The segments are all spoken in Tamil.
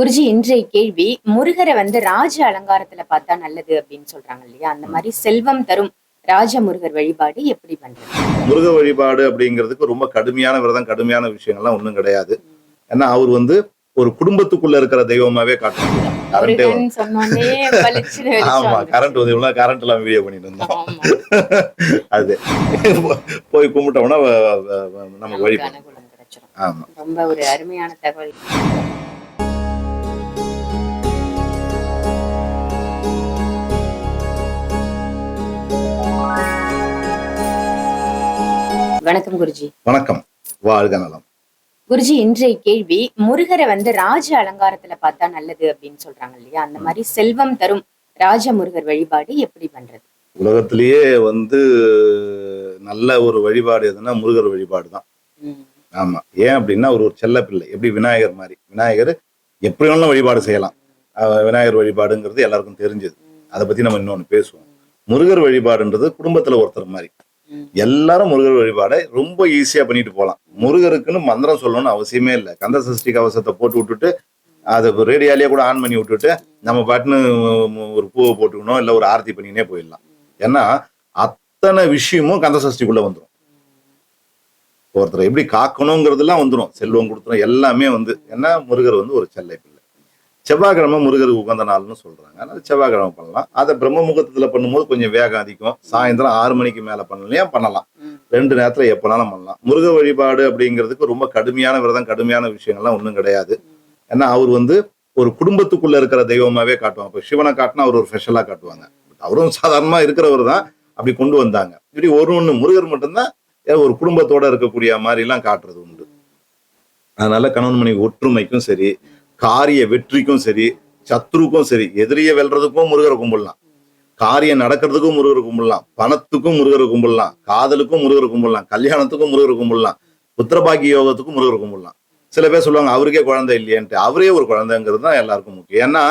குருஜி இன்றைய கேள்வி முருகரை வந்து ராஜ அலங்காரத்துல பார்த்தா நல்லது அப்படின்னு சொல்றாங்க இல்லையா? அந்த மாதிரி செல்வம் தரும் ராஜ முருகர் வழிபாடு எப்படி பண்றது? முருக வழிபாடு அப்படிங்கிறதுக்கு ரொம்ப கடுமையான விரதம் கடுமையான விஷயங்கள்லாம் ஒண்ணும் கிடையாது. ஏன்னா அவர் வந்து ஒரு குடும்பத்துக்குள்ள இருக்கிற தெய்வமாவே காட்டுறாங்க கரண்டே ஆமா. கரண்ட் உதவி கரண்ட் எல்லாம் வீடியோ பண்ணிட்டு இருந்தோம். அது. போய் கும்பிட்டோம்னா நமக்கு கிடைச்சிரும். ஆமா. ரொம்ப ஒரு அருமையான தகவல். வணக்கம் குருஜி. வணக்கம். வாழ்க நலம். குருஜி இன்றைய கேள்வி முருகரை வந்து ராஜ அலங்காரத்துல பார்த்தா நல்லது அப்படின்னு சொல்றாங்க இல்லையா? அந்த மாதிரி செல்வம் தரும் ராஜ முருகர் வழிபாடு எப்படி பண்றது? உலகத்திலேயே வந்து நல்ல ஒரு வழிபாடு எதுன்னா முருகர் வழிபாடு தான் ஆமா. ஏன் அப்படின்னா அவர் ஒரு செல்ல பிள்ளை எப்படி? விநாயகர் மாதிரி. விநாயகர் எப்படி வேணாலும் வழிபாடு செய்யலாம். விநாயகர் வழிபாடுங்கிறது எல்லாருக்கும் தெரிஞ்சது. அதை பத்தி நம்ம இன்னொன்னு பேசுவோம். முருகர் வழிபாடுன்றது குடும்பத்துல ஒருத்தர் மாதிரி. எல்லாரும் முருகர் வழிபாடை ரொம்ப ஈஸியா பண்ணிட்டு போகலாம் முருகருக்குன்னு மந்திரம் சொல்லணும்னு அவசியமே இல்லை. கந்த சஷ்டி கவசத்தை போட்டு விட்டுட்டு அதை ரேடியாலேயே கூட ஆன் பண்ணி விட்டுட்டு நம்ம பாட்டுன்னு ஒரு பூவை போட்டுக்கணும் இல்லை ஒரு ஆரத்தி பண்ணினே போயிடலாம். ஏன்னா அத்தனை விஷயமும் கந்த சஷ்டிக்குள்ள வந்துடும் ஒருத்தரை எப்படி காக்கணுங்கிறதுலாம் வந்துடும் செல்வம் கொடுத்துரும். எல்லாமே வந்து ஏன்னா முருகர் வந்து ஒரு செல்லை செவ்வாய்க்கிழமை முருகருக்கு உகந்த நாள்னு சொல்றாங்க. அதனால செவ்வாய்க்கிழமை பண்ணலாம். அதை பிரம்ம முகூர்த்தத்துல பண்ணும்போது கொஞ்சம் வேகம் அதிகம். சாயந்தரம் ஆறு மணிக்கு மேல பண்ணலையா பண்ணலாம். ரெண்டு நேரத்துல எப்பனாலும் பண்ணலாம். முருக வழிபாடு அப்படிங்கிறதுக்கு ரொம்ப கடுமையான விரதம் கடுமையான விஷயங்கள்லாம் ஒன்றும் கிடையாது. ஏன்னா அவர் வந்து ஒரு குடும்பத்துக்குள்ள இருக்கிற தெய்வமாவே காட்டுவாங்க. இப்போ சிவனை காட்டினா அவர் ஒரு ஸ்பெஷலா காட்டுவாங்க. அவரும் சாதாரணமா இருக்கிறவர் தான் அப்படி கொண்டு வந்தாங்க. இப்படி ஒரு ஒண்ணு முருகர் மட்டும்தான் ஒரு குடும்பத்தோட இருக்கக்கூடிய மாதிரி எல்லாம் காட்டுறது உண்டு. அதனால கணவன் மனைவி ஒற்றுமைக்கும் சரி காரிய வெற்றிக்கும் சரி சத்ருக்கும் சரி எதிரியை வெல்றதுக்கும் முருகரை கும்பிடலாம். காரியம் நடக்கிறதுக்கும் முருகரை கும்பிடலாம். பணத்துக்கும் முருகரை கும்பிடலாம். காதலுக்கும் முருகரை கும்பிடலாம். கல்யாணத்துக்கும் முருகரை கும்பிடலாம். புத்திரபாக்கிய யோகத்துக்கும் முருகரை கும்பிடலாம். சில பேர் சொல்லுவாங்க அவருக்கே குழந்தை இல்லையன்ட்டு. அவரே ஒரு குழந்தைங்கிறது தான் எல்லாருக்கும் முக்கியம். ஏன்னா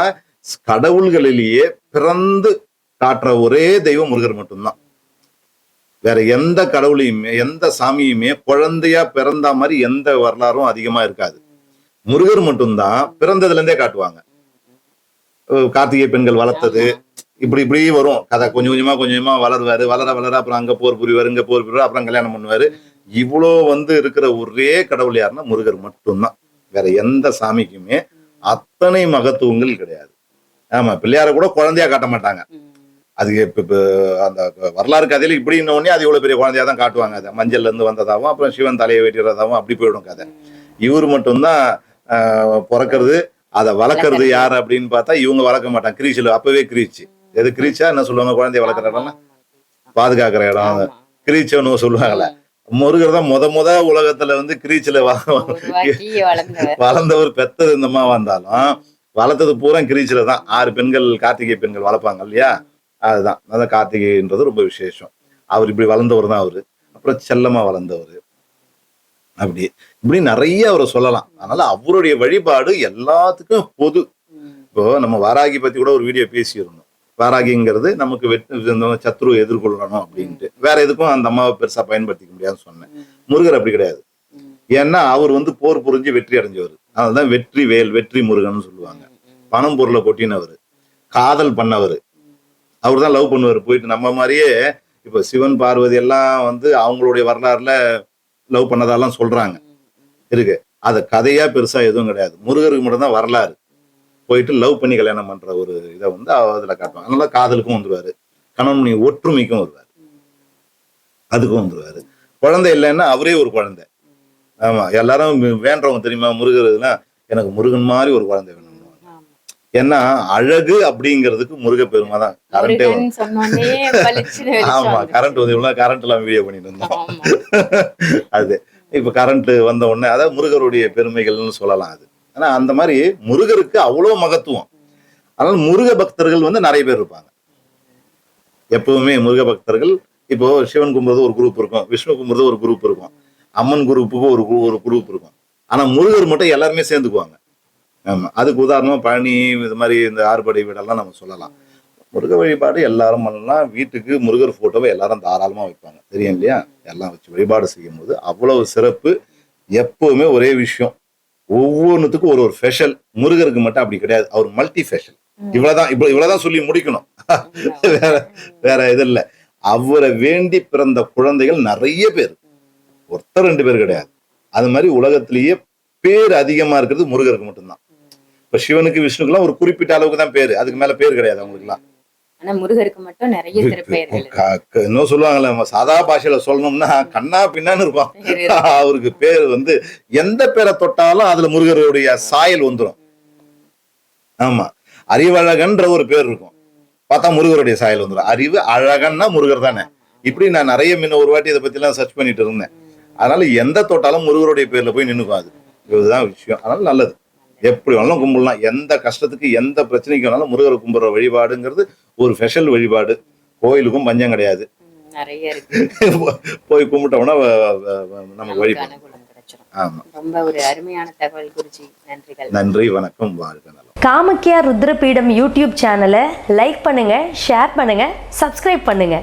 கடவுள்களிலேயே பிறந்து காட்டுற ஒரே தெய்வம் முருகர் மட்டும்தான். வேற எந்த கடவுளையுமே எந்த சாமியுமே குழந்தையா பிறந்த மாதிரி எந்த வரலாறும் அதிகமா இருக்காது. முருகர் மட்டும்தான் பிறந்ததுல இருந்தே காட்டுவாங்க கார்த்திகை பெண்கள் வளர்த்தது. இப்படி இப்படி வரும். கதை கொஞ்சம் கொஞ்சமா கொஞ்சம் கொஞ்சமா வளருவாரு. வளர வளர அப்புறம் அங்க போர் புரிவாரு இங்க போர் புரிவாரு அப்புறம் கல்யாணம் பண்ணுவாரு. இவ்வளோ வந்து இருக்கிற ஒரே கடவுள் யாருன்னா முருகர் மட்டும்தான். வேற எந்த சாமிக்குமே அத்தனை மகத்துவங்கள் கிடையாது. ஆமா பிள்ளையார கூட குழந்தையா காட்ட மாட்டாங்க. அது இப்போ அந்த வரலாறு கதையில இப்படி உடனே அது இவ்வளவு பெரிய குழந்தையா தான் காட்டுவாங்க. அதை மஞ்சள்ல இருந்து வந்ததாகவும் அப்புறம் சிவன் தலையை வெட்டிறதாகவும் அப்படி போயிடும் கதை. இவர் மட்டும்தான் பிறக்கிறது அதை வளர்க்கறது. யார் அப்படின்னு பார்த்தா இவங்க வளர்க்க மாட்டாங்க. கிரீச்சில் அப்பவே கிரீச்சு. எது கிரீச்சா? என்ன சொல்லுவாங்க? குழந்தைய வளர்க்குற இடம்னா பாதுகாக்கிற இடம். கிரீச்சன்னு சொல்லுவாங்கல்ல. முருகர் தான் முத முத உலகத்துல வந்து கிரீச்சில் வளர்ந்தவர். பெத்தது இந்தமா வந்தாலும் வளர்த்தது பூரா கிரீச்சில தான். ஆறு பெண்கள் கார்த்திகை பெண்கள் வளர்ப்பாங்க இல்லையா? அதுதான். அதான் கார்த்திகைன்றது ரொம்ப விசேஷம். அவர் இப்படி வளர்ந்தவர் தான் அவரு. அப்புறம் செல்லமா வளர்ந்தவர். அப்படி இப்படி நிறைய அவரை சொல்லலாம். அதனால அவருடைய வழிபாடு எல்லாத்துக்கும் பொது. இப்போ நம்ம வாராகி பத்தி கூட ஒரு வீடியோ பேசியிருந்தோம். வாராகிங்கிறது நமக்கு வெற்றி சத்ரு எதிர்கொள்ளணும் அப்படின்ட்டு. வேற எதுக்கும் அந்த அம்மாவை பெருசா பயன்படுத்திக்க முடியாதுன்னு சொன்னேன். முருகர் அப்படி கிடையாது. ஏன்னா அவர் வந்து போர் புரிஞ்சு வெற்றி அடைஞ்சவர். அதனாலதான் வெற்றி வேல் வெற்றி முருகன் சொல்லுவாங்க. பணம் பொருளை கொட்டினவர். காதல் பண்ணவர். அவர் தான் லவ் பண்ணுவார். போயிட்டு நம்ம மாதிரியே இப்போ சிவன் பார்வதி எல்லாம் வந்து அவங்களுடைய வரலாறுல லவ் பண்ணதாலாம் சொல்றாங்க. இருக்கு. அது கதையா பெருசா எதுவும் கிடையாது. முருகருக்கு மட்டும்தான் வரலாறு. போயிட்டு லவ் பண்ணி கல்யாணம் பண்ற ஒரு இதை வந்து அதுல காட்டுவாங்க. அதனால காதலுக்கும் வந்துருவாரு. கணவன் ஒற்றுமைக்கும் வருவார். அதுக்கும் வந்துருவாரு. குழந்தை இல்லைன்னா அவரே ஒரு குழந்தை. ஆமா. எல்லாரும் வேண்டவங்க தெரியுமா? முருகர் எனக்கு முருகன் மாதிரி ஒரு குழந்தை வேணும். ஏன்னா அழகு அப்படிங்கிறதுக்கு முருக பெருமை தான் கரண்டே ஆமா. கரண்ட் வந்து இவ்வளவு கரண்ட் எல்லாம் வீடியோ பண்ணிட்டு இருந்தோம். அது. இப்ப கரண்ட் வந்த உடனே அதாவது முருகருடைய பெருமைகள்னு சொல்லலாம் அது. ஆனா அந்த மாதிரி முருகருக்கு அவ்வளவு மகத்துவம். அதனால முருக பக்தர்கள் வந்து நிறைய பேர் இருப்பாங்க. எப்பவுமே முருக பக்தர்கள் இப்போ சிவன் கும்பிடுறது ஒரு குரூப் இருக்கும் விஷ்ணு கும்பிடுறது ஒரு குரூப் இருக்கும் அம்மன் குரூப்புக்கு ஒரு ஒரு குரூப் இருக்கும். ஆனா முருகர் மட்டும் எல்லாருமே சேர்ந்துக்குவாங்க. ஆமா. அதுக்கு உதாரணமா பழனி இது மாதிரி இந்த ஆறுபடை வீடெல்லாம் நம்ம சொல்லலாம். முருக வழிபாடு எல்லாரும் பண்ணலாம். வீட்டுக்கு முருகர் போட்டோவை எல்லாரும் தாராளமா வைப்பாங்க. தெரியும் இல்லையா? எல்லாம் வச்சு வழிபாடு செய்யும் போது அவ்வளவு சிறப்பு. எப்பவுமே ஒரே விஷயம். ஒவ்வொன்றுத்துக்கும் ஒரு ஒரு ஃபெஷல் முருகருக்கு மட்டும் அப்படி கிடையாது. அவர் மல்டி ஃபெஷல் இவ்வளவுதான் இவ்வளவு இவ்வளவுதான் சொல்லி முடிக்கணும். வேற வேற இது இல்ல. அவரை வேண்டி பிறந்த குழந்தைகள் நிறைய பேர். ஒருத்தர் ரெண்டு பேர் கிடையாது. அது மாதிரி உலகத்திலேயே பேர் அதிகமா இருக்கிறது முருகருக்கு மட்டும்தான். இப்ப சிவனுக்கு விஷ்ணுக்கெல்லாம் ஒரு குறிப்பிட்ட அளவுக்கு தான் பேரு. அதுக்கு மேல பேர் கிடையாது அவங்களுக்குலாம் ஆனா முருகருக்கு மட்டும் நிறைய திருப்பெயர்கள் இருக்கு. க- க- இன்னும் சொல்லுவாங்கல்ல சாதா பாஷையில சொல்லணும்னா கண்ணா பின்னான்னு இருப்பான். அவருக்கு பேர் வந்து எந்த பேரை தொட்டாலும் அதுல முருகருடைய சாயல் வந்துடும் ஆமா. அறிவழகன்ற ஒரு பேர் இருக்கும். பார்த்தா முருகருடைய சாயல் வந்துடும் அறிவு அழகன்னா முருகர் தானே. இப்படி நான் நிறைய முன்ன ஒரு வாட்டி இதை பத்தி எல்லாம் சர்ச் பண்ணிட்டு இருந்தேன். அதனால எந்த தொட்டாலும் முருகருடைய பேர்ல போய் நின்னுக்கும் அது. இதுதான் விஷயம். அதனால நல்லது. எப்படி வேணாலும் கும்பிடலாம். எந்த கஷ்டத்துக்கு எந்த பிரச்சனைக்கு வேணாலும் முருகரை கும்பிடுற வழிபாடுங்கிறது ஒரு ஸ்பெஷல் வழிபாடு. கோயிலுக்கும் பஞ்சம் கிடையாது. ம், நிறைய இருக்கு. போய் கும்பிட்டோம்னா நமக்கு வழிபாடு நன்றி வணக்கம் காமக்கியா ருத்ரபீடம் யூடியூப் சேனலை லைக் பண்ணுங்க ஷேர் பண்ணுங்க சப்ஸ்கிரைப் பண்ணுங்க.